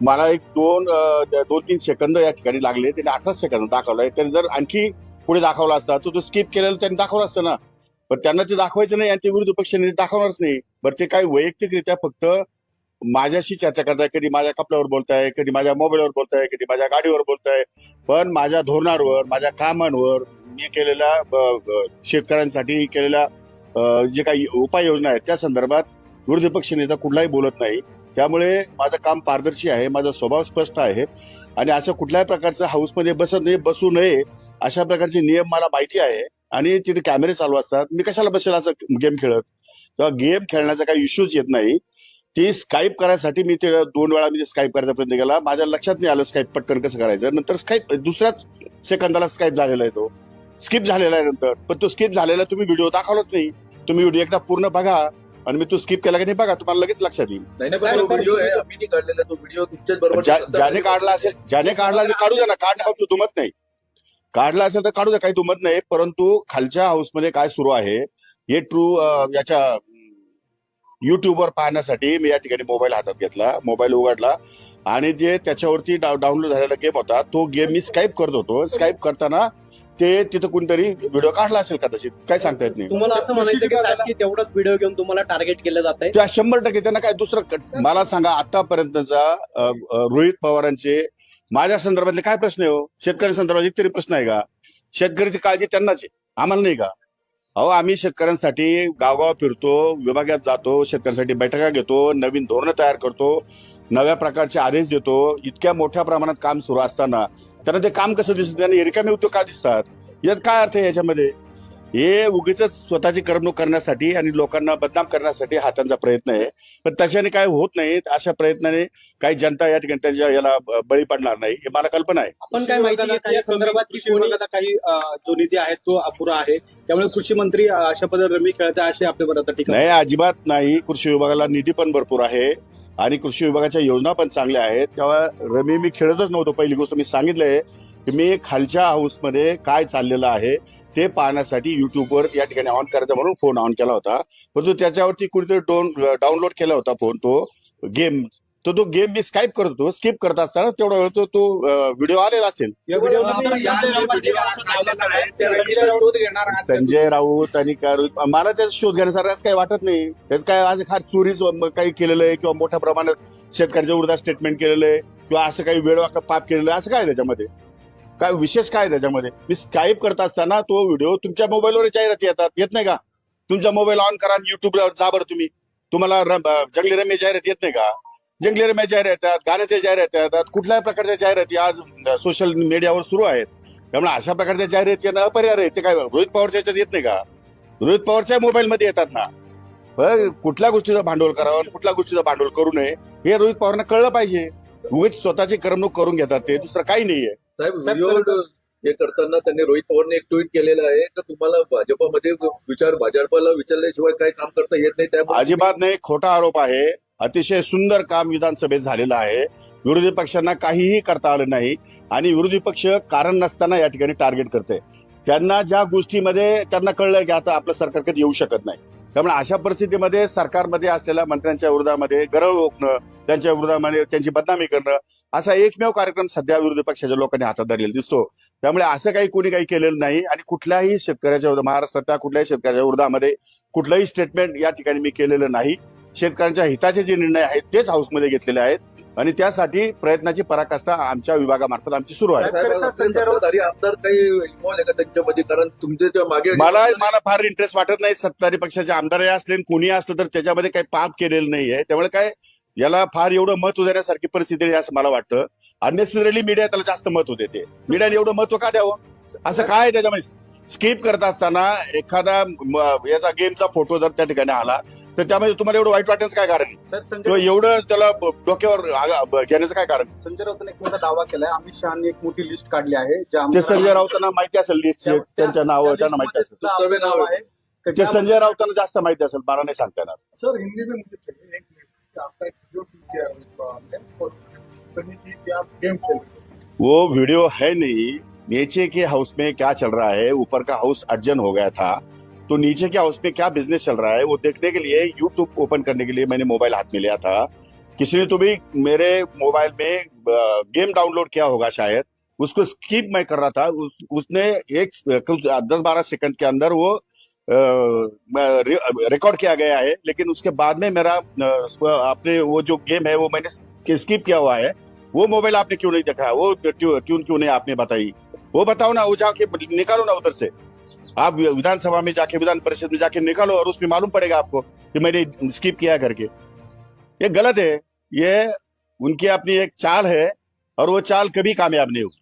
मला एक दोन दोन तीन सेकंद या ठिकाणी लागले. त्यांनी अठरा सेकंद दाखवलंय त्यांनी जर आणखी पुढे दाखवला असता तर तो स्किप केलेलं त्यांनी दाखवलं असतं ना. पण त्यांना ते दाखवायचं नाही आणि ते विरोधी पक्षाने दाखवणारच नाही. बरं ते काही वैयक्तिकरित्या फक्त माझ्याशी चर्चा करताय कधी माझ्या कपड्यावर बोलताय कधी माझ्या मोबाईलवर बोलताय कधी माझ्या गाडीवर बोलताय. पण माझ्या धोरणांवर माझ्या कामांवर मी केलेल्या शेतकऱ्यांसाठी केलेल्या जे काही उपाययोजना आहेत त्या संदर्भात विरोधी पक्ष नेता कुठलाही बोलत नाही. त्यामुळे माझं काम पारदर्शी आहे माझा स्वभाव स्पष्ट आहे आणि असं कुठल्याही प्रकारचं हाऊसमध्ये बसत नाही बसू नये अशा प्रकारचे नियम मला माहिती आहे आणि तिथे कॅमेरे चालू असतात. मी कशाला बसेल असं गेम खेळत? किंवा गेम खेळण्याचा काही इश्यूज येत नाही ती स्काईप करायसाठी मी ते दोन वेळा मी स्काईप करायचा प्रयत्न केला. माझ्या लक्षात नाही आलं स्काईप पटकन कसं करायचं. नंतर स्काईप दुसऱ्याच सेकंदाला स्काईप झालेला आहे तो. स्किप झालेला आहे नंतर. पण तो स्किप झालेला तुम्ही व्हिडिओ दाखवलाच नाही. तुम्ही व्हिडिओ एकदा पूर्ण बघा. आणि मी तो स्किप केला की नाही बघा तुम्हाला लगेच लक्षात येईल. नाही नाही, पण तो व्हिडिओ आहे आम्ही नाही काढलेला तो व्हिडिओ तुमच्याच बरोबर ज्या- ज्याने काढला असेल ज्याने काढला असेल काढू द्या ना काढण्याबाबत दुमत नाही. काढला असेल तर काढू द्या काही दुमत नाही परंतु खालच्या हाऊसमध्ये काय सुरू आहे हे ट्रू याच्या युट्यूबवर पाहण्यासाठी मी या ठिकाणी मोबाईल हातात घेतला मोबाईल उघडला. आणि जे त्याच्यावरती डाउनलोड झालेला गेम होता तो गेम मी स्काईप करत होतो. स्काईप करताना ते तिथं कोणतरी व्हिडिओ काढला असेल कदाचित. काय सांगता येत नाही. तुम्हाला असं म्हणायचं की साहेब की तेवढाच व्हिडिओ घेऊन तुम्हाला टार्गेट केलं जात आहे त्या शंभर टक्के त्यांना काय दुसरं मला सांगा आतापर्यंतचा रोहित पवारांचे माझ्या संदर्भातले काय प्रश्न आहे हो? शेतकरी संदर्भात एक तरी प्रश्न आहे का? शेतकऱ्याची काळजी त्यांनाच आहे. आम्हाला नाही का? अहो आम्ही शेतकऱ्यांसाठी गावगाव फिरतो विभागात जातो शेतकऱ्यांसाठी बैठका घेतो नवीन धोरणं तयार करतो. नव्या प्रकारचे आदेश देतो इतक्या मोठ्या प्रमाणात काम सुरू असताना त्यांना ते काम कसं दिसतं? त्यांना रिकामे उद्योग का दिसतात? यात काय अर्थ आहे याच्यामध्ये? हे उगीच स्वतःची करमणूक करण्यासाठी आणि लोकांना बदनाम करण्यासाठी हा त्यांचा प्रयत्न आहे. पण त्याच्याने काय होत नाही अशा प्रयत्नाने काही जनता या ठिकाणी त्यांच्या याला बळी पडणार नाही हे मला कल्पना आहे. आपण काय माहिती संदर्भात काही जो निधी आहे तो अपुरा आहे. त्यामुळे कृषी मंत्री अशा पद्धतीने रमी खेळत आहे असे टीका नाही अजिबात नाही. कृषी विभागाला निधी पण भरपूर आहे. आणि कृषी विभागाच्या योजना पण चांगल्या आहेत. तेव्हा रमी मी खेळतच नव्हतो. पहिली गोष्ट मी सांगितलंय की मी खालच्या हाऊसमध्ये काय चाललेलं आहे ते पाहण्यासाठी युट्यूबवर या ठिकाणी ऑन करायचा म्हणून फोन ऑन केला होता. परंतु त्याच्यावरती कुणीतरी डोन डाउनलोड केला होता फोन तो. गेम तो तो गेम मी स्काईप करत होतो स्किप करत असताना तेवढा वेळ तो तो व्हिडिओ आलेला असेल. संजय राऊत आणि मला त्याचा शोध घेण्यासारखं असं काही वाटत नाही. त्यात काय आज हा चोरीच काही केलेलं आहे किंवा मोठ्या प्रमाणात शेतकऱ्याच्या विरोधात स्टेटमेंट केलेलं आहे किंवा असं काही वेळ पाप केलेलं आहे असं काय त्याच्यामध्ये? काय विशेष काय त्याच्यामध्ये? मी स्काईप करत असताना तो व्हिडिओ तुमच्या मोबाईलवर जाहिराती येतात. येत नाही का? तुमचा मोबाईल ऑन करा युट्यूबला जा बरं तुम्ही. तुम्हाला जंगली रम्य जाहिरात येत नाही का? जंगली रम्य जाहिरात येतात गाण्याच्या जाहिराती येतात कुठल्याही प्रकारच्या जाहिराती आज सोशल मीडियावर सुरू आहेत. त्यामुळे अशा प्रकारच्या जाहिराती येणं अपरिहार्य आहे. ते काय रोहित पवारच्या याच्यात येत नाही का? रोहित पवारच्या मोबाईलमध्ये येतात ना. कुठल्या गोष्टीचं भांडवल करावं आणि कुठल्या गोष्टीचं भांडवल करू नये हे रोहित पवारांना कळलं पाहिजे. उगीच स्वतःची करमणूक करून घेतात ते दुसरं काही नाहीये. साहेब व्हिडिओ हे करताना त्यांनी रोहित पवारने एक ट्विट केलेलं आहे की तुम्हाला भाजपमध्ये विचार भाजपला विचारल्याशिवाय काही काम करता येत नाही अजिबात नाही खोटा आरोप आहे. अतिशय सुंदर काम विधानसभेत झालेलं आहे. विरोधी पक्षांना काहीही करता आलं नाही आणि विरोधी पक्ष कारण नसताना या ठिकाणी टार्गेट करते त्यांना ज्या गोष्टीमध्ये त्यांना कळलं की आता आपलं सरकार कधी येऊ शकत नाही. त्यामुळे अशा परिस्थितीमध्ये सरकारमध्ये असलेल्या मंत्र्यांच्या विरोधामध्ये गरळ ओकणं त्यांच्या विरोधामध्ये त्यांची बदनामी करणं असा एकमेव कार्यक्रम सध्या विरोधी पक्षाच्या लोकांनी हातात धरलेला दिसतो. त्यामुळे असं काही कोणी काही केलेलं नाही आणि कुठल्याही शेतकऱ्याच्या महाराष्ट्रात महाराष्ट्रातल्या कुठल्याही शेतकऱ्याच्या विरोधामध्ये कुठलंही स्टेटमेंट या ठिकाणी मी केलेलं नाही. शेतकऱ्यांच्या हिताचे जे निर्णय आहेत तेच हाऊसमध्ये घेतलेले आहेत. आणि त्यासाठी प्रयत्नाची पराकाष्ठा आमच्या विभागामार्फत आमची सुरू आहे. मला मला फार इंटरेस्ट वाटत नाही सत्ताधारी पक्षाचे आमदार असले कोणी असलं तर त्याच्यामध्ये काही पाप केलेलं नाहीये त्यामुळे काय याला फार एवढं महत्त्व देण्यासारखी परिस्थिती आहे असं मला वाटतं. अननेसेसरली मीडिया त्याला जास्त महत्त्व देते. मीडियाने एवढं महत्त्व का द्यावं? असं काय त्याच्यामध्ये? स्किप करत असताना एखादा याचा गेमचा फोटो जर त्या ठिकाणी आला तर त्यामध्ये तुम्हाला एवढं वाईट वाटण्याचं काय कारण? आहे? सर किंवा एवढं त्याला ब- डोक्यावर आगा- घेण्याचं काय कारण? संजय राऊतांनी एक मोठा दावा केलाय. अमित शहानी एक मोठी लिस्ट काढली आहे ज्या ते संजय राऊतांना माहिती असेल लिस्ट त्या- त्यांच्या नाव त्या त्यांना माहिती असेल. लिस्टमध्ये सुद्धा आपलं नाव आहे. ते ज्या- संजय राऊतांना जास्त माहिती असेल मला नाही सांगता येणार. सर हिंदी में मुझे चाहिए. एक मिनट कि आपका एक वीडियो क्लिप किया है? और कि आप गेम खेल रहे वो वीडियो है नहीं. नीचे के हाउस में क्या चल रहा है? ऊपर का हाउस अर्जन हो गया था. तो नीचे क्या हाउस में क्या बिज़नेस चल रहा है वो देखने के लिए यूट्यूब ओपन करने के लिए मैंने मोबाइल हाथ में लिया था। किसी ने तो भी मेरे मोबाइल में गेम डाउनलोड किया होगा शायद। उसको स्किप मैं कर रहा था। उस, उसने एक दस बारह सेकंड के अंदर वो रिकॉर्ड किया गया है। लेकिन उसके बाद में मेरा आपने वो जो गेम है वो मैंने स्किप किया हुआ है। वो मोबाइल आपने क्यों नहीं देखा? वो ट्यून क्यों नहीं आपने बताई? वो बताओ ना वो जाके निकालो ना उधर से। आप विधानसभा में जाके, विधान परिषद में जाके निकालो और उसमें मालूम पड़ेगा आपको कि मैंने स्किप किया करके। ये गलत है। ये उनकी अपनी एक चाल है और वो चाल कभी कामयाब नहीं होगी।